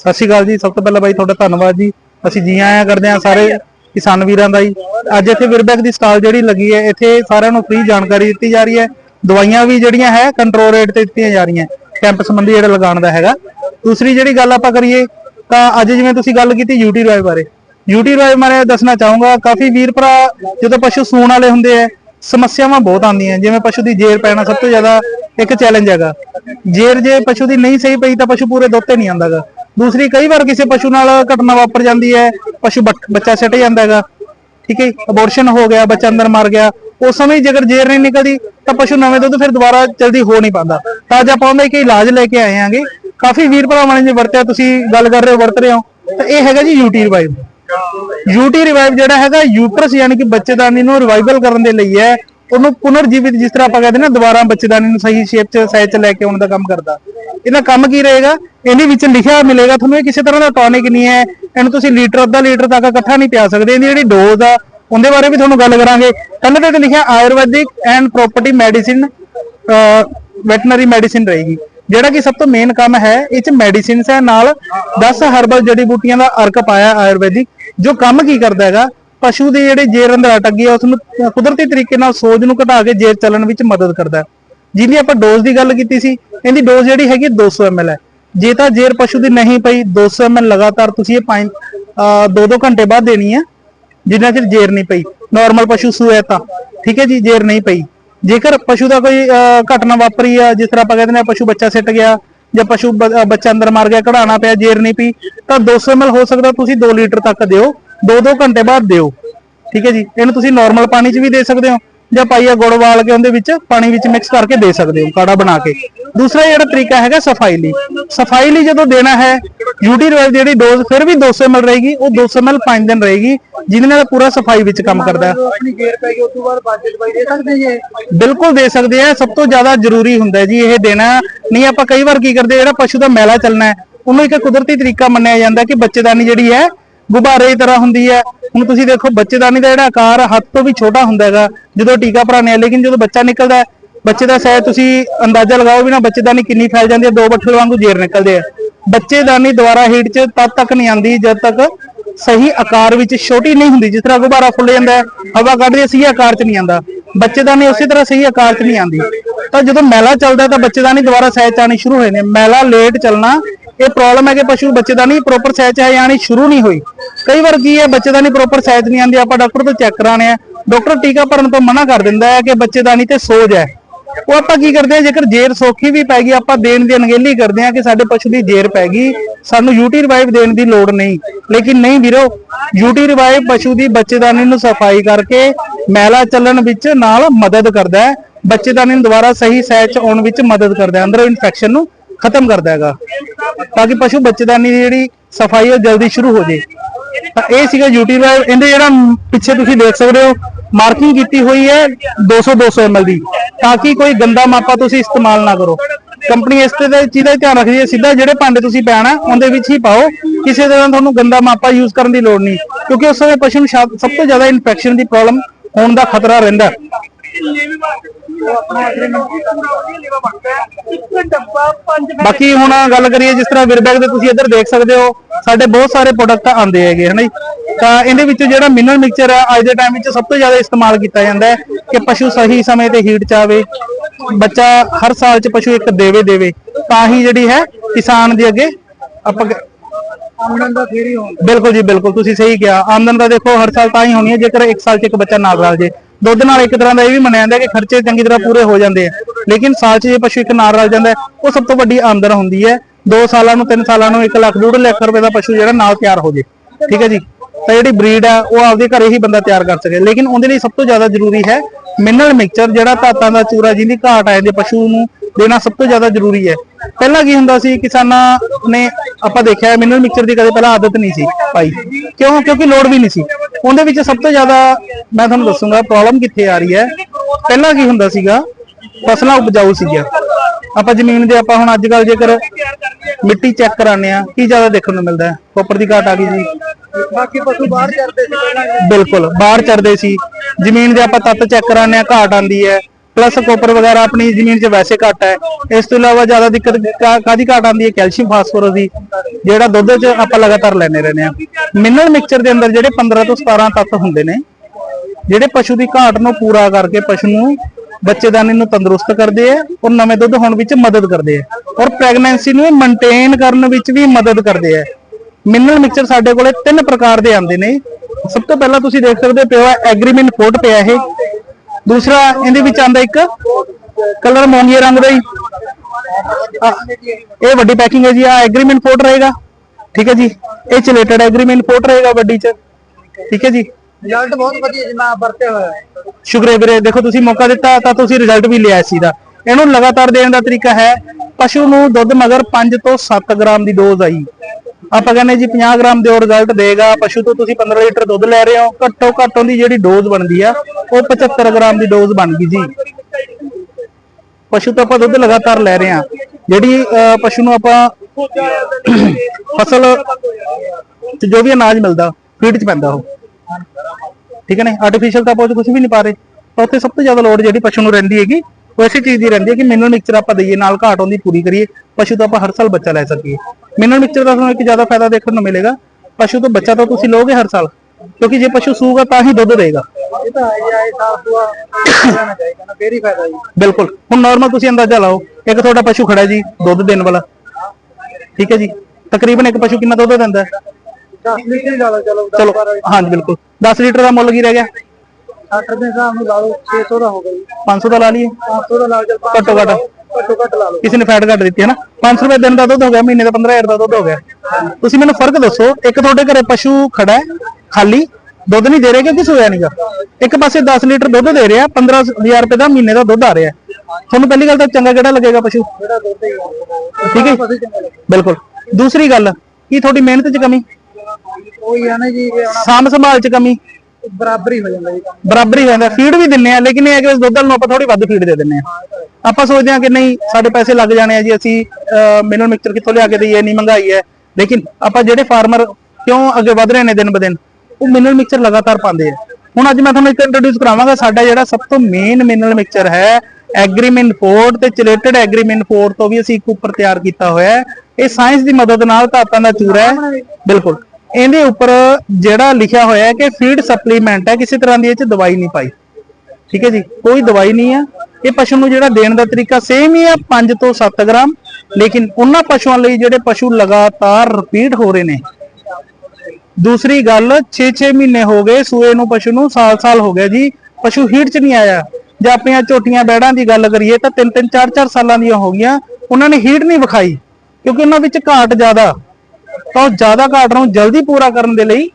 ਸਤਿ ਸ਼੍ਰੀ ਅਕਾਲ ਜੀ। ਸਭ ਤੋਂ ਪਹਿਲਾਂ ਬਾਈ, ਤੁਹਾਡਾ ਧੰਨਵਾਦ ਜੀ। ਅਸੀਂ ਜੀ ਆਇਆਂ ਕਰਦੇ ਹਾਂ ਸਾਰੇ ਕਿਸਾਨ ਵੀਰਾਂ ਦਾ ਜੀ ਅੱਜ ਇੱਥੇ ਵਿਰਬੈਕ ਦੀ ਸਟਾਲ ਜਿਹੜੀ ਲੱਗੀ ਹੈ, ਇੱਥੇ ਸਾਰਿਆਂ ਨੂੰ ਫ੍ਰੀ ਜਾਣਕਾਰੀ ਦਿੱਤੀ ਜਾ ਰਹੀ ਹੈ। ਦਵਾਈਆਂ ਵੀ ਜਿਹੜੀਆਂ ਹੈ ਕੰਟਰੋਲ ਰੇਟ ਤੇ ਦਿੱਤੀਆਂ ਜਾ ਰਹੀਆਂ। ਕੈਂਪ ਸੰਬੰਧੀ ਜਿਹੜਾ ਲਗਾਉਣ ਦਾ ਹੈਗਾ। ਦੂਸਰੀ ਜਿਹੜੀ ਗੱਲ ਆਪਾਂ ਕਰੀਏ, ਤਾਂ ਅੱਜ ਜਿਵੇਂ ਤੁਸੀਂ ਗੱਲ ਕੀਤੀ ਯੂਟੀ ਰੋਏ ਬਾਰੇ। ਯੂਟੀ ਰੋਏ ਬਾਰੇ ਦੱਸਣਾ ਚਾਹੂੰਗਾ, ਕਾਫੀ ਵੀਰ ਭਰਾ ਜਦੋਂ ਪਸ਼ੂ ਸੂਣ ਵਾਲੇ ਹੁੰਦੇ ਆ ਸਮੱਸਿਆਵਾਂ ਬਹੁਤ ਆਉਂਦੀਆਂ। ਜਿਵੇਂ ਪਸ਼ੂ ਦੀ ਜੇਰ ਪੈਣਾ ਸਭ ਤੋਂ ਜ਼ਿਆਦਾ ਇੱਕ ਚੈਲੰਜ ਹੈਗਾ। ਜੇਰ ਜੇ ਪਸ਼ੂ ਦੀ ਨਹੀਂ ਸਹੀ ਪਈ, ਤਾਂ ਪਸ਼ੂ ਪੂਰੇ ਦੁੱਧ ਤੇ ਨਹੀਂ ਆਂਦਾਗਾ ਦੂਸਰੀ ਕਈ ਵਾਰ ਕਿਸੇ ਪਸ਼ੂ ਨਾਲ ਘਟਨਾ ਵਾਪਰ ਜਾਂਦੀ ਹੈ, ਪਸ਼ੂ ਬੱਚਾ ਸਿੱਟ ਜਾਂਦਾ ਹੈਗਾ, ਠੀਕ ਹੈ ਅਬੋਰਸ਼ਨ ਹੋ ਗਿਆ, ਬੱਚਾ ਅੰਦਰ ਮਰ ਗਿਆ, ਉਸ ਸਮੇਂ ਜੇਕਰ ਜੇਰ ਨਹੀਂ ਨਿਕਲਦੀ ਤਾਂ ਪਸ਼ੂ ਨਵੇਂ ਦੁੱਧ ਫਿਰ ਦੁਬਾਰਾ ਜਲਦੀ ਹੋ ਨਹੀਂ ਪਾਉਂਦਾ। ਤਾਂ ਅੱਜ ਆਪਾਂ ਉਹਦਾ ਇੱਕ ਇਲਾਜ ਲੈ ਕੇ ਆਏ ਆਂਗੇ ਕਾਫੀ ਵੀਰ ਭਰਾਵਾਂ ਨੇ ਜੇ ਵਰਤਿਆ, ਤੁਸੀਂ ਗੱਲ ਕਰ ਰਹੇ ਹੋ, ਵਰਤ ਰਹੇ ਹੋ, ਤਾਂ ਇਹ ਹੈਗਾ ਜੀ ਯੂਟੀ ਰਿਵਾਈਵ ਯੂਟੀ ਰਿਵਾਈਵ ਜਿਹੜਾ ਹੈਗਾ ਯੂਟਰਸ ਯਾਨੀ ਕਿ ਬੱਚੇਦਾਨੀ ਨੂੰ ਰਿਵਾਈਵਲ ਕਰਨ ਦੇ ਲਈ ਹੈ। ਉਹਨੂੰ ਪੁਨਰਜੀਵਿਤ ਜਿਸ ਤਰ੍ਹਾਂ ਆਪਾਂ ਕਹਿੰਦੇ ਨਾ, ਦੁਬਾਰਾ ਬੱਚੇਦਾਨੀ ਨੂੰ ਸਹੀ ਸ਼ੇਪ 'ਚ ਸਾਈਜ਼ 'ਚ ਲੈ ਕੇ ਆਉਣ ਦਾ ਕੰਮ ਕਰਦਾ। ਇਹਦਾ ਕੰਮ ਕੀ ਰਹੇਗਾ? ਇਹਦੇ ਵਿੱਚ ਲਿਖਿਆ ਮਿਲੇਗਾ, ਤੁਹਾਨੂੰ ਇਹ ਕਿਸੇ ਤਰ੍ਹਾਂ ਦਾ ਟੌਨਿਕ ਨਹੀਂ ਹੈ, ਇਹਨੂੰ ਤੁਸੀਂ ਲੀਟਰ ਅੱਧਾ ਲੀਟਰ ਤੱਕ ਇਕੱਠਾ ਨਹੀਂ ਪਿਆ ਸਕਦੇ, ਇਹਦੀ ਜਿਹੜੀ ਡੋਜ਼ ਆ, ਉਹਦੇ ਬਾਰੇ ਵੀ ਤੁਹਾਨੂੰ ਗੱਲ ਕਰਾਂਗੇ। ਪਹਿਲਾਂ ਤਾਂ ਲਿਖਿਆ ayurvedic and property medicine veterinary medicine ਰਹੇਗੀ। ਜਿਹੜਾ ਕਿ ਸਭ ਤੋਂ ਮੇਨ ਕੰਮ ਹੈ, ਇਹ ਚ ਮੈਡੀਸਿਨਸ ਹੈ, ਨਾਲ 10 ਹਰਬਲ ਜੜੀ ਬੂਟੀਆਂ ਦਾ ਅਰਕ ਪਾਇਆ ਆਯੁਰਵੈਦਿਕ, ਜੋ ਕੰਮ ਕੀ ਕਰਦਾ ਹੈਗਾ, ਪਸ਼ੂ ਦੇ ਜਿਹੜੇ ਜੇਰ ਅੰਦਰ ਅਟਕ ਗਈ ਹੈ ਉਸ ਨੂੰ ਕੁਦਰਤੀ ਤਰੀਕੇ ਨਾਲ ਸੋਜ ਨੂੰ ਘਟਾ ਕੇ ਜੇਰ ਚੱਲਣ ਵਿੱਚ ਮਦਦ ਕਰਦਾ ਹੈ। ਜਿਹਦੀ ਆਪਾਂ ਡੋਜ਼ ਦੀ ਗੱਲ ਕੀਤੀ ਸੀ, ਇਹਦੀ ਡੋਜ਼ ਜਿਹੜੀ ਹੈਗੀ 200 ml ਹੈ। ਜੇ ਤਾਂ ਜੇਰ ਪਸ਼ੂ ਦੀ ਨਹੀਂ ਪਈ 200 ml ਲਗਾਤਾਰ ਤੁਸੀਂ ਇਹ ਪੰਜ 2-2 ਘੰਟੇ ਬਾਅਦ ਦੇਣੀ ਹੈ, ਜਿੰਨਾ ਚਿਰ ਜੇਰ ਨਹੀਂ ਪਈ। ਨਾਰਮਲ ਪਸ਼ੂ ਸੂਏ ਤਾਂ। ਠੀਕ ਹੈ ਜੀ ਜੇਰ ਨਹੀਂ ਪਈ। ਜੇਕਰ ਪਸ਼ੂ ਦਾ ਕੋਈ ਘਟਨਾ ਵਾਪਰੀ ਆ, ਜਿਸ ਤਰ੍ਹਾਂ ਆਪਾਂ ਕਹਿੰਦੇ ਨੇ ਪਸ਼ੂ ਬੱਚਾ ਸਿੱਟ ਗਿਆ, ਜਾਂ ਪਸ਼ੂ ਬੱਚਾ ਅੰਦਰ ਮਰ ਗਿਆ ਕਢਾਣਾ ਪਿਆ ਜੇਰ ਨਹੀਂ ਪਈ, ਤਾਂ 200 ml ਹੋ ਸਕਦਾ ਤੁਸੀਂ 2 ਲੀਟਰ ਤੱਕ ਦਿਓ 2-2 ਘੰਟੇ ਬਾਅਦ ਦਿਓ। ਠੀਕ ਹੈ ਜੀ, ਇਹਨੂੰ ਤੁਸੀਂ ਨਾਰਮਲ ਪਾਣੀ 'ਚ ਵੀ ਦੇ ਸਕਦੇ ਹੋ। ਜਾਂ ਪਾਈਆ ਗੁੜ ਵਾਲ ਕੇ ਉਹਦੇ ਵਿੱਚ ਪਾਣੀ ਵਿੱਚ ਮਿਕਸ ਕਰਕੇ ਦੇ ਸਕਦੇ ਹੋ, ਕਾੜਾ ਬਣਾ ਕੇ। ਦੂਸਰਾ ਜਿਹੜਾ ਤਰੀਕਾ ਹੈਗਾ ਸਫ਼ਾਈ ਲਈ। ਸਫ਼ਾਈ ਲਈ ਜਦੋਂ ਦੇਣਾ ਹੈ ਯੂਟੀ ਰੋਇਲ ਜਿਹੜੀ ਡੋਜ਼ ਫਿਰ ਵੀ 200 ml ਰਹੇਗੀ, ਉਹ 200 ml 5 ਦਿਨ ਰਹੇਗੀ, ਜਿਹਦੇ ਨਾਲ ਪੂਰਾ ਸਫ਼ਾਈ ਵਿੱਚ ਕੰਮ ਕਰਦਾ। ਬਿਲਕੁਲ ਦੇ ਸਕਦੇ ਆ, ਸਭ ਤੋਂ ਜ਼ਿਆਦਾ ਜ਼ਰੂਰੀ ਹੁੰਦਾ ਜੀ ਇਹ ਦੇਣਾ। ਨਹੀਂ, ਆਪਾਂ ਕਈ ਵਾਰ ਕੀ ਕਰਦੇ ਜਿਹੜਾ ਪਸ਼ੂ ਦਾ ਮੈਲਾ ਚੱਲਣਾ ਉਹਨੂੰ ਇੱਕ ਕੁਦਰਤੀ ਤਰੀਕਾ ਮੰਨਿਆ ਜਾਂਦਾ ਕਿ ਬੱਚੇਦਾਨੀ ਜਿਹੜੀ ਹੈ ਗੁਬਾਰੇ ਦੀ ਤਰ੍ਹਾਂ ਹੁੰਦੀ ਹੈ। ਹੁਣ ਤੁਸੀਂ ਦੇਖੋ ਬੱਚੇਦਾਨੀ ਦਾ ਜਿਹੜਾ ਆਕਾਰ ਹੱਥ ਤੋਂ ਵੀ ਛੋਟਾ ਹੁੰਦਾ ਹੈਗਾ ਜਦੋਂ ਟੀਕਾ ਭਰਾਣੇ ਆ ਲੇਕਿਨ ਜਦੋਂ ਬੱਚਾ ਨਿਕਲਦਾ ਹੈ ਬੱਚੇ ਦਾ ਸ਼ਾਇਦ ਤੁਸੀਂ ਅੰਦਾਜ਼ਾ ਲਗਾਓ ਵੀ ਨਾ ਬੱਚੇਦਾਨੀ ਕਿੰਨੀ ਫੈਲ ਜਾਂਦੀ ਹੈ ਦੋ ਬੱਠਲ ਵਾਂਗੂ ਜੇਰ ਨਿਕਲਦੇ ਆ। ਬੱਚੇਦਾਨੀ ਦੁਆਰਾ ਹੀਟ 'ਚ ਤਦ ਤੱਕ ਨਹੀਂ ਆਉਂਦੀ ਜਦ ਤੱਕ ਸਹੀ ਆਕਾਰ ਵਿੱਚ ਛੋਟੀ ਨਹੀਂ ਹੁੰਦੀ ਜਿਸ ਤਰ੍ਹਾਂ ਗੁਬਾਰਾ ਫੁੱਲ ਜਾਂਦਾ ਹਵਾ ਕੱਢਦੀ ਹੈ, ਸਹੀ ਆਕਾਰ 'ਚ ਨਹੀਂ ਆਉਂਦਾ। ਬੱਚੇਦਾਨੀ ਉਸੇ ਤਰ੍ਹਾਂ ਸਹੀ ਆਕਾਰ 'ਚ ਨਹੀਂ ਆਉਂਦੀ। ਤਾਂ ਜਦੋਂ ਮੈਲਾ ਚੱਲਦਾ ਤਾਂ ਬੱਚੇਦਾਨੀ ਦੁਬਾਰਾ ਸਾਈਜ਼ 'ਚ ਆਣੀ ਸ਼ੁਰੂ ਹੋਏ ਨੇ ਮੈਲਾ ਲੇਟ ਚੱਲਣਾ ਇਹ ਪ੍ਰੋਬਲਮ ਹੈ ਕਿ ਪਸ਼ੂ ਬੱਚੇਦਾਨੀ ਪ੍ਰੋਪਰ ਸਾਈਜ਼ 'ਚ ਹੈ ਆਣੀ ਸ਼ੁਰੂ ਨਹੀਂ ਹੋਈ। ਕਈ ਵਾਰ ਕੀ ਹੈ ਬੱਚੇਦਾਨੀ ਪ੍ਰੋਪਰ ਸਾਈਜ਼ ਨਹੀਂ ਆਂਦੀ ਆਪਾਂ ਡਾਕਟਰ ਤੋਂ ਚੈੱਕ ਕਰਾਣੇ ਆ। ਡਾਕਟਰ ਟੀਕਾ ਭਰਨ ਤੋਂ ਮਨਾ ਕਰ ਦਿੰਦਾ ਹੈ ਕਿ ਬੱਚੇਦਾਨੀ ਤੇ ਸੋਜ ਹੈ। ਉਹ ਆਪਾਂ ਕੀ ਕਰਦੇ ਆ, ਜੇਕਰ ਜੇਰ ਸੌਖੀ ਵੀ ਪੈ ਗਈ, ਆਪਾਂ ਦੇਣ ਦੀ ਅਣਗਹਿਲੀ ਕਰਦੇ ਆ ਕਿ ਸਾਡੇ ਪਸ਼ੂ ਦੀ ਜੇਰ ਪੈ ਗਈ, ਸਾਨੂੰ ਯੂਟੀ ਰਿਵਾਈਵ ਦੇਣ ਦੀ ਲੋੜ ਨਹੀਂ। ਲੇਕਿਨ ਨਹੀਂ ਵੀਰੋ ਯੂਟੀ ਰਿਵਾਈਵ ਪਸ਼ੂ ਦੀ ਬੱਚੇਦਾਨੀ ਨੂੰ ਸਫ਼ਾਈ ਕਰਕੇ ਮੈਲਾ ਚੱਲਣ ਵਿੱਚ ਨਾਲ ਮਦਦ ਕਰਦਾ ਹੈ। ਬੱਚੇਦਾਨੀ ਨੂੰ ਦੁਬਾਰਾ ਸਹੀ ਸਹਿਜ ਆਉਣ ਵਿੱਚ ਮਦਦ ਕਰਦਾ ਹੈ, ਅੰਦਰੋਂ ਇਨਫੈਕਸ਼ਨ ਨੂੰ ਖਤਮ ਕਰਦਾ ਹੈਗਾ। ਤਾਂ ਕਿ ਪਸ਼ੂ ਬੱਚੇਦਾਨੀ ਦੀ ਜਿਹੜੀ ਸਫ਼ਾਈ ਉਹ ਜਲਦੀ ਸ਼ੁਰੂ ਹੋ ਜੇ ਤਾਂ ਇਹ ਸੀਗਾ ਯੂਟੀ ਰਿਵਾਈਵ ਇਹਦੇ ਜਿਹੜਾ ਪਿੱਛੇ ਤੁਸੀਂ ਦੇਖ ਸਕਦੇ ਹੋ ਮਾਰਕਿੰਗ ਕੀਤੀ ਹੋਈ ਹੈ 200 200 ml ਦੀ। ਤਾਂ ਕਿ ਕੋਈ ਗੰਦਾ ਮਾਪਾ ਤੁਸੀਂ ਇਸਤੇਮਾਲ ਨਾ ਕਰੋ। ਕੰਪਨੀ ਇਸ ਤੇ ਚੀਜ਼ ਦਾ ਧਿਆਨ ਰੱਖਦੀ ਹੈ। ਸਿੱਧਾ ਜਿਹੜੇ ਭਾਂਡੇ ਤੁਸੀਂ ਪੈਣਾ ਉਹਦੇ ਵਿੱਚ ਹੀ ਪਾਓ। ਕਿਸੇ ਤਰ੍ਹਾਂ ਤੁਹਾਨੂੰ ਗੰਦਾ ਮਾਪਾ ਯੂਜ਼ ਕਰਨ ਦੀ ਲੋੜ ਨਹੀਂ। ਕਿਉਂਕਿ ਉਸ ਸਮੇਂ ਪਸ਼ੂ ਨੂੰ ਸਭ ਤੋਂ ਜ਼ਿਆਦਾ ਇਨਫੈਕਸ਼ਨ ਦੀ ਪ੍ਰੋਬਲਮ ਹੋਣ ਦਾ ਖਤਰਾ ਰਹਿੰਦਾ। ਬਾਕੀ ਹੁਣ ਗੱਲ ਕਰੀਏ ਜਿਸ ਤਰ੍ਹਾਂ ਵਿਰਬੈਗ ਦੇ ਤੁਸੀਂ ਇੱਧਰ ਦੇਖ ਸਕਦੇ ਹੋ ਸਾਡੇ ਬਹੁਤ ਸਾਰੇ ਪ੍ਰੋਡਕਟ ਆਉਂਦੇ ਹੈਗੇ ਹਨਾ ਤਾਂ ਇਹਦੇ ਵਿੱਚ ਜਿਹੜਾ ਮਿਨਰਲ ਮਿਕਸਚਰ ਹੈ ਅੱਜ ਦੇ ਟਾਈਮ ਵਿੱਚ ਸਭ ਤੋਂ ਜ਼ਿਆਦਾ ਇਸਤੇਮਾਲ ਕੀਤਾ ਜਾਂਦਾ ਹੈ ਕਿ ਪਸ਼ੂ ਸਹੀ ਸਮੇਂ ਤੇ ਹੀਟ ਚ ਆਵੇ ਬੱਚਾ ਹਰ ਸਾਲ ਚ ਪਸ਼ੂ ਇੱਕ ਦੇਵੇ ਦੇਵੇ ਤਾਂ ਹੀ ਜਿਹੜੀ ਹੈ ਕਿਸਾਨ ਦੇ ਅੱਗੇ ਆਪਾਂ ਕ- ਆਮਦਨ ਦਾ ਫੇਰ ਹੀ ਹੁੰਦਾ ਬਿਲਕੁਲ ਜੀ ਬਿਲਕੁਲ ਤੁਸੀਂ ਸਹੀ ਕਿਹਾ ਆਮਦਨ ਤਾਂ ਦੇਖੋ ਹਰ ਸਾਲ ਤਾਂ ਹੀ ਹੋਣੀ ਹੈ ਜੇਕਰ ਇੱਕ ਸਾਲ ਚ ਇੱਕ ਬੱਚਾ ਨਾਲ ਰਲ ਜੇ। ਦੁੱਧ ਨਾਲ ਇੱਕ ਤਰ੍ਹਾਂ ਦਾ ਇਹ ਵੀ ਮੰਨਿਆ ਜਾਂਦਾ ਕਿ ਖਰਚੇ ਚੰਗੀ ਤਰ੍ਹਾਂ ਪੂਰੇ ਹੋ ਜਾਂਦੇ ਆ। ਲੇਕਿਨ ਸਾਲ ਚ ਜੇ ਪਸ਼ੂ ਇੱਕ ਨਾਲ ਰਲ ਜਾਂਦਾ, ਉਹ ਸਭ ਤੋਂ ਵੱਡੀ ਆਮਦਨ ਹੁੰਦੀ ਹੈ। 2 ਸਾਲਾਂ ਨੂੰ 3 ਸਾਲਾਂ ਨੂੰ 1 ਲੱਖ, ਡੂਢ ਲੱਖ ਰੁਪਏ ਦਾ ਪਸ਼ੂ ਜਿਹੜਾ ਨਾਲ ਤਿਆਰ ਹੋ ਜੇ। ਠੀਕ ਹੈ ਜੀ? ਤਾਂ ਜਿਹੜੀ ਬਰੀਡ ਹੈ ਉਹ ਆਪਦੇ ਘਰੇ ਹੀ ਬੰਦਾ ਤਿਆਰ ਕਰ ਸਕੇ। ਲੇਕਿਨ ਉਹਦੇ ਲਈ ਸਭ ਤੋਂ ਜ਼ਿਆਦਾ ਜ਼ਰੂਰੀ ਹੈ ਮਿਨਰਲ ਮਿਕਸਚਰ ਜਿਹੜਾ ਧਾਤਾਂ ਦਾ ਚੂਰਾ ਜਿਹਦੀ ਘਾਟ ਆ ਜਾਂਦੀ ਪਸ਼ੂ ਨੂੰ ਦੇਣਾ ਸਭ ਤੋਂ ਜ਼ਿਆਦਾ ਜ਼ਰੂਰੀ ਹੈ। ਪਹਿਲਾਂ ਕੀ ਹੁੰਦਾ ਸੀ ਕਿਸਾਨਾਂ ਨੇ ਆਪਾਂ ਦੇਖਿਆ ਮਿਨਰਲ ਮਿਕਸਚਰ ਦੀ ਕਦੇ ਪਹਿਲਾਂ ਆਦਤ ਨਹੀਂ ਸੀ ਪਾਈ। ਕਿਉਂ? ਕਿਉਂਕਿ ਲੋੜ ਵੀ ਨਹੀਂ ਸੀ। ਉਹਦੇ ਵਿੱਚ ਸਭ ਤੋਂ ਜ਼ਿਆਦਾ ਮੈਂ ਤੁਹਾਨੂੰ ਦੱਸੂਗਾ ਪ੍ਰੋਬਲਮ ਕਿੱਥੇ ਆ ਰਹੀ ਹੈ? ਪਹਿਲਾਂ ਕੀ ਹੁੰਦਾ ਸੀਗਾ ਫਸਲਾਂ ਉਪਜਾਊ ਸੀਗੀਆਂ। ਆਪਾਂ ਜ਼ਮੀਨ ਦੇ ਆਪਾਂ ਹੁਣ ਅੱਜ ਕੱਲ ਜੇਕਰ ਮਿੱਟੀ ਚੈੱਕ ਕਰਾਉਂਦੇ ਆ ਕੀ ਜ਼ਿਆਦਾ ਦੇਖਣ ਨੂੰ ਮਿਲਦਾ ਹੈ? ਕੋਪਰ ਦੀ ਘਾਟ ਆ ਗਈ ਜੀ। ਬਾਕੀ ਪਸ਼ੂ ਬਾਹਰ ਚਰਦੇ ਸੀ। ਬਿਲਕੁਲ ਬਾਹਰ ਚਰਦੇ ਸੀ। ਜ਼ਮੀਨ ਦੇ ਆਪਾਂ ਤੱਤ ਚੈੱਕ ਕਰਾਉਂਦੇ ਆ ਘਾਟ ਆਂਦੀ ਹੈ। ਪਲੱਸ ਕੋਪਰ ਵਗੈਰਾ ਆਪਣੀ ਜ਼ਮੀਨ 'ਚ ਵੈਸੇ ਘੱਟ ਹੈ। ਇਸ ਤੋਂ ਇਲਾਵਾ ਜ਼ਿਆਦਾ ਦਿੱਕਤ ਕਾ- ਕਾਹਦੀ ਘਾਟ ਆਉਂਦੀ ਹੈ? ਕੈਲਸ਼ੀਅਮ ਫਾਸਫੋਰਸ ਦੀ, ਜਿਹੜਾ ਦੁੱਧ 'ਚ ਆਪਾਂ ਲਗਾਤਾਰ ਲੈਣੇ ਰਹਿੰਦੇ ਆ ਮਿਨਰਲ ਮਿਕਸਚਰ ਦੇ ਅੰਦਰ ਜਿਹੜੇ 15 ਤੋਂ 17 ਤੱਤ ਹੁੰਦੇ ਨੇ, ਜਿਹੜੇ ਪਸ਼ੂ ਦੀ ਘਾਟ ਨੂੰ ਪੂਰਾ ਕਰਕੇ ਪਸ਼ੂ ਨੂੰ ਬੱਚੇਦਾਨੀ ਨੂੰ ਤੰਦਰੁਸਤ ਕਰਦੇ ਆ, ਔਰ ਨਵੇਂ ਦੁੱਧ ਹੋਣ ਵਿੱਚ ਮਦਦ ਕਰਦੇ ਆ। ਔਰ ਪ੍ਰੈਗਨੈਂਸੀ ਨੂੰ ਮੇਨਟੇਨ ਕਰਨ ਵਿੱਚ ਵੀ ਮਦਦ ਕਰਦੇ ਆ। ਮਿਨਰਲ ਮਿਕਸਚਰ ਸਾਡੇ ਕੋਲੇ ਤਿੰਨ ਪ੍ਰਕਾਰ ਦੇ ਆਉਂਦੇ ਨੇ। ਸਭ ਤੋਂ ਪਹਿਲਾਂ ਤੁਸੀਂ ਦੇਖ ਸਕਦੇ ਹੋ ਪਿਆ ਐਗਰੀਮੈਂਟ ਕੋਟ ਪਿਆ ਇਹ। ਦੂਸਰਾ ਇਹਦੇ ਵਿੱਚ ਆਂਦਾ ਇੱਕ ਕਲਰ ਮੋਨੀਆ ਰੰਗ ਦਾ ਹੀ। ਆ, ਇਹ ਵੱਡੀ ਪੈਕਿੰਗ ਹੈ ਜੀ ਆ ਐਗਰੀਮੈਂਟ ਕੋਟ ਰਹੇਗਾ। ਠੀਕ ਹੈ ਜੀ ਇਹ ਚਲੇਟਡ ਐਗਰੀਮੈਂਟ ਕੋਟ ਰਹੇਗਾ ਵੱਡੀ ਚ। ਠੀਕ ਹੈ ਜੀ। ਰਿਜ਼ਲਟ ਬਹੁਤ ਵਧੀਆ ਜੀ ਮੈਂ ਵਰਤੇ ਹੋਇਆ ਹੈ ਸ਼ੁਕਰ ਹੈ ਵੀਰੇ ਦੇਖੋ ਤੁਸੀਂ ਮੌਕਾ ਦਿੱਤਾ ਤਾਂ ਤੁਸੀਂ ਰਿਜ਼ਲਟ ਵੀ ਲਿਆ ਸੀ ਦਾ। ਇਹਨੂੰ ਲਗਾਤਾਰ ਦੇਣ ਦਾ ਤਰੀਕਾ ਹੈ ਪਸ਼ੂ ਨੂੰ ਦੁੱਧ ਮਗਰ 5 ਤੋਂ 7 ਗ੍ਰਾਮ ਦੀ ਡੋਜ਼ ਆਈ। ਆਪਾਂ ਕਹਿੰਦੇ ਜੀ 50 ਗ੍ਰਾਮ ਦੇ ਰਿਜ਼ਲਟ ਦੇਗਾ, ਪਸ਼ੂ ਤੋਂ ਤੁਸੀਂ 15 ਲੀਟਰ ਦੁੱਧ ਲੈ ਰਹੇ ਹੋ, ਘੱਟੋ ਘੱਟ ਉਹਦੀ ਜਿਹੜੀ ਡੋਜ਼ ਬਣਦੀ ਆ, ਉਹ 75 ਗ੍ਰਾਮ ਦੀ ਡੋਜ਼ ਬਣ ਗਈ ਜੀ। ਪਸ਼ੂ ਤੋਂ ਆਪਾਂ ਦੁੱਧ ਲਗਾਤਾਰ ਲੈ ਰਹੇ ਹਾਂ। ਜਿਹੜੀ ਪਸ਼ੂ ਨੂੰ ਆਪਾਂ ਫਸਲ ਚ ਜੋ ਵੀ ਅਨਾਜ ਮਿਲਦਾ ਫੀਡ ਚ ਪੈਂਦਾ ਉਹ। ਠੀਕ ਹੈ ਨੇ? ਆਰਟੀਫੀਸ਼ੀਅਲ ਤਾਂ ਆਪਾਂ ਕੁਝ ਵੀ ਨਹੀਂ ਪਾ ਰਹੇ। ਤਾਂ ਉੱਥੇ ਸਭ ਤੋਂ ਜ਼ਿਆਦਾ ਲੋੜ ਜਿਹੜੀ ਪਸ਼ੂ ਨੂੰ ਰਹਿੰਦੀ ਹੈਗੀ, ਉਹ ਇਸੇ ਚੀਜ਼ ਦੀ ਰਹਿੰਦੀ ਹੈ ਕਿ ਮੈਨੂੰ ਨਿਕਚਰ ਆਪਾਂ ਦਈਏ, ਨਾਲ ਘਾਟ ਉਹਦੀ ਪੂਰੀ ਕਰੀਏ। ਪਸ਼ੂ ਤੋਂ ਆਪਾਂ ਹਰ ਸਾਲ ਬੱਚਾ ਲੈ ਸਕੀਏ। ਮਿਨਰਲ ਮਿਕਸਚਰ ਦਾ ਤੁਹਾਨੂੰ ਇੱਕ ਜ਼ਿਆਦਾ ਫਾਇਦਾ ਦੇਖਣ ਨੂੰ ਮਿਲੇਗਾ। ਪਸ਼ੂ ਤੋਂ ਬੱਚਾ ਤਾਂ ਤੁਸੀਂ ਲਓਗੇ ਹਰ ਸਾਲ ਕਿਉਂਕਿ ਜੇ ਪਸ਼ੂ ਸੂਗਾ ਤਾਂ ਹੀ ਦੁੱਧ ਦੇਗਾ। ਇਹ ਤਾਂ ਹੈ ਜੀ ਆਏ ਸਾਫ਼ ਸੁਆ ਰਹਿਣਾ ਚਾਹੀਦਾ ਨਾ ਫੇਰ ਹੀ ਫਾਇਦਾ ਜੀ। ਬਿਲਕੁਲ। ਹੁਣ ਨਾਰਮਲ ਤੁਸੀਂ ਅੰਦਾਜ਼ਾ ਲਾਓ ਇੱਕ ਤੁਹਾਡਾ ਪਸ਼ੂ ਖੜਾ ਜੀ ਦੁੱਧ ਦੇਣ ਵਾਲਾ। ਠੀਕ ਹੈ ਜੀ? ਤਕਰੀਬਨ ਇੱਕ ਪਸ਼ੂ ਕਿੰਨਾ ਦੁੱਧ ਦਿੰਦਾ ਹੈ? 10 ਲੀਟਰ ਹੀ ਲਾ ਲਓ ਚਲੋ ਚਲੋ ਹਾਂਜੀ ਬਿਲਕੁਲ। 10 ਲੀਟਰ ਦਾ ਮੁੱਲ ਕੀ ਰਹਿ ਗਿਆ? 60 ਦੇ ਹਿਸਾਬ ਨੂੰ ਲਾ ਲਓ 600 ਦਾ ਹੋ ਗਿਆ ਜੀ। 500 ਦਾ ਲਾ ਲਈਏ। 500 ਦਾ ਲਾ ਲਓ ਚਲ ਘੱਟੋ ਘੱਟ। ਘੱਟੋ ਘੱਟ ਲਾ ਲਓ। ਕਿਸੇ ਨੇ ਫੈਟ ਘੱਟ ਦਿੱਤੀ ਹੈ ਨਾ। 500 ਰੁਪਏ ਦਿਨ ਦਾ ਦੁੱਧ ਹੋ ਗਿਆ ਮਹੀਨੇ ਦਾ 15000 ਦਾ ਦੁੱਧ ਹੋ ਗਿਆ। ਤੁਸੀਂ ਮੈਨੂੰ ਫ਼ਰਕ ਦੱਸੋ ਇੱਕ ਤੁਹਾਡੇ ਘਰੇ ਪਸ਼ੂ ਖੜਾ ਹੈ ਖਾਲੀ ਦੁੱਧ ਨਹੀਂ ਦੇ ਰਿਹਾ ਕਿ ਸੋਇਆ ਨਹੀਂਗਾ ਇੱਕ ਪਾਸੇ 10 ਲੀਟਰ ਦੁੱਧ ਦੇ ਰਿਹਾ 15000 ਰੁਪਏ ਦਾ ਮਹੀਨੇ ਦਾ ਦੁੱਧ ਆ ਰਿਹਾ। ਤੁਹਾਨੂੰ ਪਹਿਲੀ ਗੱਲ ਤਾਂ ਚੰਗਾ ਕਿਹੜਾ ਲੱਗੇਗਾ ਪਸ਼ੂ? ਹੀ। ਠੀਕ ਹੈ ਬਿਲਕੁਲ। ਦੂਸਰੀ ਗੱਲ ਕੀ ਤੁਹਾਡੀ ਮਿਹਨਤ 'ਚ ਕਮੀ? ਉਹੀ ਆ ਨਾ ਜੀ ਸਾਂਭ ਸੰਭਾਲ 'ਚ ਕਮੀ। ਬਰਾਬਰ ਹੀ ਜਾਂਦਾ ਜੀ। ਕੰਮ। ਬਰਾਬਰ ਹੀ ਜਾਂਦਾ ਫੀਡ ਵੀ ਦਿੰਨੇ ਆ ਲੇਕਿਨ ਇਹ ਹੈ ਕਿ ਉਸ ਦੁੱਧ ਨੂੰ ਆਪਾਂ ਥੋੜੀ ਵੱਧ ਫੀਡ ਦੇ ਦਿੰਨੇ ਆ ਆਪਾਂ ਸੋਚਦੇ ਆ ਕਿ ਨਹੀਂ ਸਾਡੇ ਪੈਸੇ ਲੱਗ ਜਾਣੇ ਆ ਜੀ ਅਸੀਂ ਮਿਨਰਲ ਮਿਕਸਚਰ ਕਿੱਥੋਂ ਲਿਆ ਕੇ ਦਈਏ ਇੰਨੀ ਮਹਿੰਗਾਈ ਹੈ। ਲੇਕਿਨ ਆਪਾਂ ਜਿਹੜੇ ਫਾਰਮਰ ਕਿਉਂ ਅੱਗੇ ਵਧ ਰਹੇ ਨੇ ਦਿਨ ਬ ਦਿਨ ਉਹ ਮਿਨਰਲ ਮਿਕਸਚਰ ਲਗਾਤਾਰ ਪਾਉਂਦੇ ਆ। ਹੁਣ ਅੱਜ ਮੈਂ ਤੁਹਾਨੂੰ ਇੱਕ ਇੰਟਰੋਡਿਊਸ ਕਰਾਵਾਂਗਾ ਸਾਡਾ ਜਿਹੜਾ ਸਭ ਤੋਂ ਮੇਨ ਮਿਨਰਲ ਮਿਕਸਚਰ ਹੈ ਐਗਰੀਮੈਂਟ ਫੋਰਡ ਤੇ ਚਿਲੇਟਡ ਐਗਰੀਮੈਂਟ ਫੋਰਡ ਤੋਂ ਵੀ ਅਸੀਂ ਇੱਕ ਉੱਪਰ ਤਿਆਰ ਕੀਤਾ ਹੋਇਆ ਹੈ। ਇਹ ਸਾਇੰਸ ਦੀ ਮਦਦ ਨਾਲ ਧਾਤਾਂ ਦਾ ਚੂਰਾ ਹੈ। ਬਿਲਕੁਲ। ਇਹਦੇ ਉੱਪਰ ਜਿਹੜਾ ਲਿਖਿਆ ਹੋਇਆ ਹੈ ਕਿ ਫੀਡ ਸਪਲੀਮੈਂਟ ਹੈ, ਕਿਸੇ ਤਰ੍ਹਾਂ ਦੀ ਇਹ ਚ ਦਵਾਈ ਨਹੀਂ ਪਾਈ। ਠੀਕ ਹੈ ਜੀ? ਕੋਈ ਦਵਾਈ ਨਹੀਂ ਹੈ। ਇਹ ਪਸ਼ੂ ਨੂੰ ਜਿਹੜਾ ਦੇਣ ਦਾ ਤਰੀਕਾ ਸੇਮ ਹੀ ਹੈ 5 ਤੋਂ 7 ਗ੍ਰਾਮ। ਲੇਕਿਨ ਉਹਨਾਂ ਪਸ਼ੂਆਂ ਲਈ ਜਿਹੜੇ ਪਸ਼ੂ ਲਗਾਤਾਰ ਰਿਪੀਟ ਹੋ ਰਹੇ ਨੇ। ਦੂਸਰੀ ਗੱਲ 6-6 ਮਹੀਨੇ ਹੋ ਗਏ ਸੂਏ ਨੂੰ ਪਸ਼ੂ ਨੂੰ, ਸਾਲ-ਸਾਲ ਹੋ ਗਿਆ ਜੀ। ਪਸ਼ੂ ਹੀਟ 'ਚ ਨਹੀਂ ਆਇਆ। ਜੇ ਆਪਣੀਆਂ ਝੋਟੀਆਂ ਬੈੜਾਂ ਦੀ ਗੱਲ ਕਰੀਏ ਤਾਂ 3-3 4-4 ਸਾਲਾਂ ਦੀਆਂ ਹੋ ਗਈਆਂ। ਉਹਨਾਂ ਨੇ ਹੀਟ ਨਹੀਂ ਵਿਖਾਈ, ਕਿਉਂਕਿ ਉਹਨਾਂ ਵਿੱਚ ਘਾਟ ਜ਼ਿਆਦਾ। ਤਾਂ ਉਹ ਜ਼ਿਆਦਾ ਘਾਟ ਨੂੰ ਜਲਦੀ ਪੂਰਾ ਕਰਨ ਦੇ ਲਈ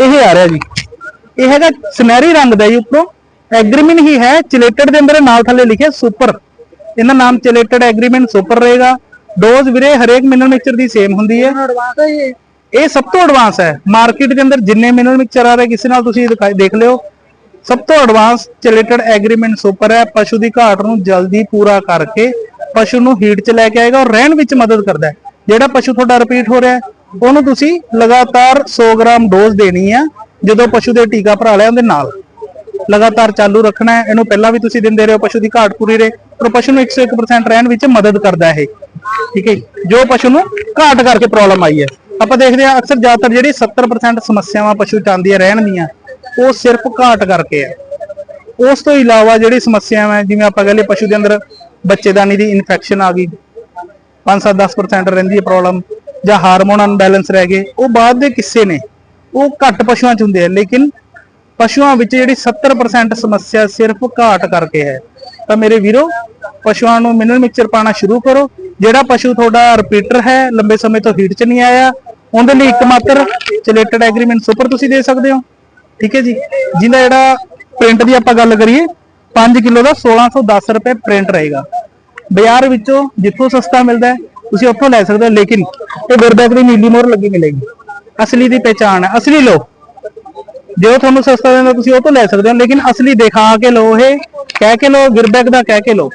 ਇਹ ਆ ਰਿਹਾ ਜੀ। ਇਹ ਹੈਗਾ ਸੁਨਹਿਰੀ ਰੰਗ ਦਾ ਜੀ ਉੱਪਰੋਂ। ਐਗਰੀਮੈਂਟ ਹੀ ਹੈ ਚਿਲੇਟਡ ਦੇ ਅੰਦਰ ਨਾਲ ਥੱਲੇ ਲਿਖਿਆ ਸੁਪਰ ਇਹਦਾ ਨਾਮ ਚਿਲੇਟਡ ਐਗਰੀਮੈਂਟ ਸੁਪਰ ਰਹੇਗਾ। ਡੋਜ਼ ਵੀਰੇ, ਹਰੇਕ ਮਿਨਰਲ ਮਿਕਸਚਰ ਦੀ ਸੇਮ ਹੁੰਦੀ ਹੈ। ਇਹ ਸਭ ਤੋਂ ਐਡਵਾਂਸ ਹੈ। ਮਾਰਕੀਟ ਦੇ ਅੰਦਰ ਜਿੰਨੇ ਮਿਨਰਲ ਮਿਕਸਚਰ ਆ ਰਹੇ, ਕਿਸੇ ਨਾਲ ਤੁਸੀਂ ਦੇਖ ਲਿਓ। ਸਭ ਤੋਂ ਐਡਵਾਂਸ ਚਿਲੇਟਡ ਐਗਰੀਮੈਂਟ ਸੁਪਰ ਹੈ। ਪਸ਼ੂ ਦੀ ਘਾਟ ਨੂੰ ਜਲਦੀ ਪੂਰਾ ਕਰਕੇ ਪਸ਼ੂ ਨੂੰ ਹੀਟ 'ਚ ਲੈ ਕੇ ਆਏਗਾ ਔਰ ਰਹਿਣ ਵਿੱਚ ਮਦਦ ਕਰਦਾ ਹੈ। ਜਿਹੜਾ ਪਸ਼ੂ ਤੁਹਾਡਾ ਰਿਪੀਟ ਹੋ ਰਿਹਾ ਹੈ, ਉਹਨੂੰ ਤੁਸੀਂ ਲਗਾਤਾਰ 100 ਗ੍ਰਾਮ ਡੋਜ਼ ਦੇਣੀ ਆ, ਜਦੋਂ ਪਸ਼ੂ ਦੇ ਟੀਕਾ ਭਰਾ ਲਿਆ ਉਹਦੇ ਨਾਲ। ਲਗਾਤਾਰ ਚਾਲੂ ਰੱਖਣਾ ਹੈ, ਇਹਨੂੰ ਪਹਿਲਾਂ ਵੀ ਤੁਸੀਂ ਦਿੰਦੇ ਰਹੇ ਹੋ ਪਸ਼ੂ ਦੀ ਘਾਟ ਪੂਰੀ ਰਹੇ ਪਰ ਪਸ਼ੂ ਨੂੰ 101% ਰਹਿਣ ਵਿੱਚ ਮਦਦ ਕਰਦਾ ਹੈ ਇਹ। ਠੀਕ ਹੈ ਜੋ? ਪਸ਼ੂ ਨੂੰ ਘਾਟ ਕਰਕੇ ਪ੍ਰੋਬਲਮ ਆਈ ਹੈ। ਆਪਾਂ ਦੇਖਦੇ ਹਾਂ, ਅਕਸਰ ਜ਼ਿਆਦਾਤਰ ਜਿਹੜੀ 70% ਸਮੱਸਿਆਵਾਂ ਪਸ਼ੂ ਚ ਆਉਂਦੀਆਂ ਰਹਿਣ ਦੀਆਂ ਉਹ ਸਿਰਫ ਘਾਟ ਕਰਕੇ ਹੈ। ਉਸ ਤੋਂ ਇਲਾਵਾ ਜਿਹੜੀ ਸਮੱਸਿਆਵਾਂ ਜਿਵੇਂ ਆਪਾਂ ਕਹਿੰਦੇ ਪਸ਼ੂ ਦੇ ਅੰਦਰ ਬੱਚੇਦਾਨੀ ਦੀ ਇਨਫੈਕਸ਼ਨ ਆ ਗਈ। 5-7-10% ਰਹਿੰਦੀ ਹੈ ਪ੍ਰੋਬਲਮ ਜਾਂ ਹਾਰਮੋਨ ਅਨਬੈਲੈਂਸ ਰਹਿ ਗਏ, ਉਹ ਬਾਅਦ ਦੇ ਕਿੱਸੇ ਨੇ। ਉਹ ਘੱਟ ਪਸ਼ੂਆਂ ਚ ਹੁੰਦੇ ਆ, ਲੇਕਿਨ ਪਸ਼ੂਆਂ ਵਿੱਚ ਜਿਹੜੀ 70% ਸਮੱਸਿਆ ਸਿਰਫ ਘਾਟ ਕਰਕੇ ਹੈ। ਤਾਂ ਮੇਰੇ ਵੀਰੋ, ਪਸ਼ੂਆਂ ਨੂੰ ਮਿਨਰਲ ਮਿਕਸਚਰ ਪਾਣਾ ਸ਼ੁਰੂ ਕਰੋ। ਜਿਹੜਾ ਪਸ਼ੂ ਤੁਹਾਡਾ ਰਿਪੀਟਰ ਹੈ, ਲੰਬੇ ਸਮੇਂ ਤੋਂ ਹੀਟ 'ਚ ਨਹੀਂ ਆਇਆ, ਉਹਦੇ ਲਈ ਇੱਕ ਮਾਤਰ ਚਿਲੇਟਡ ਐਗਰੀਮੈਂਟ ਸੁਪਰ ਤੁਸੀਂ ਦੇ ਸਕਦੇ ਹੋ। ਠੀਕ ਹੈ ਜੀ? ਜਿਹਦਾ ਜਿਹੜਾ ਪ੍ਰਿੰਟ ਦੀ ਆਪਾਂ ਗੱਲ ਕਰੀਏ 5 ਕਿਲੋ ਦਾ 1610 ਰੁਪਏ ਪ੍ਰਿੰਟ ਰਹੇਗਾ। ਬਾਜ਼ਾਰ ਵਿੱਚੋਂ ਜਿੱਥੋਂ ਸਸਤਾ ਮਿਲਦਾ ਤੁਸੀਂ ਉੱਥੋਂ ਲੈ ਸਕਦੇ ਹੋ, ਲੇਕਿਨ ਇਹ ਗੁਰਬੈਕ ਦੀ ਨੀਲੀ ਮੋਹਰ ਲੱਗੀ ਮਿਲੇਗੀ। ਅਸਲੀ ਦੀ ਪਹਿਚਾਣ ਹੈ। ਅਸਲੀ ਲੋ ਜੋ ਤੁਹਾਨੂੰ ਸਸਤਾ ਦਿੰਦਾ, ਤੁਸੀਂ ਉਹ ਤੋਂ ਲੈ ਸਕਦੇ ਹੋ, ਲੇਕਿਨ ਅਸਲੀ ਦਿਖਾ ਕੇ ਲੋ ਇਹ, ਕਹਿ ਕੇ ਲੋ ਗਿਰਬੈਕ ਦਾ ਕਹਿ ਕੇ ਲੋ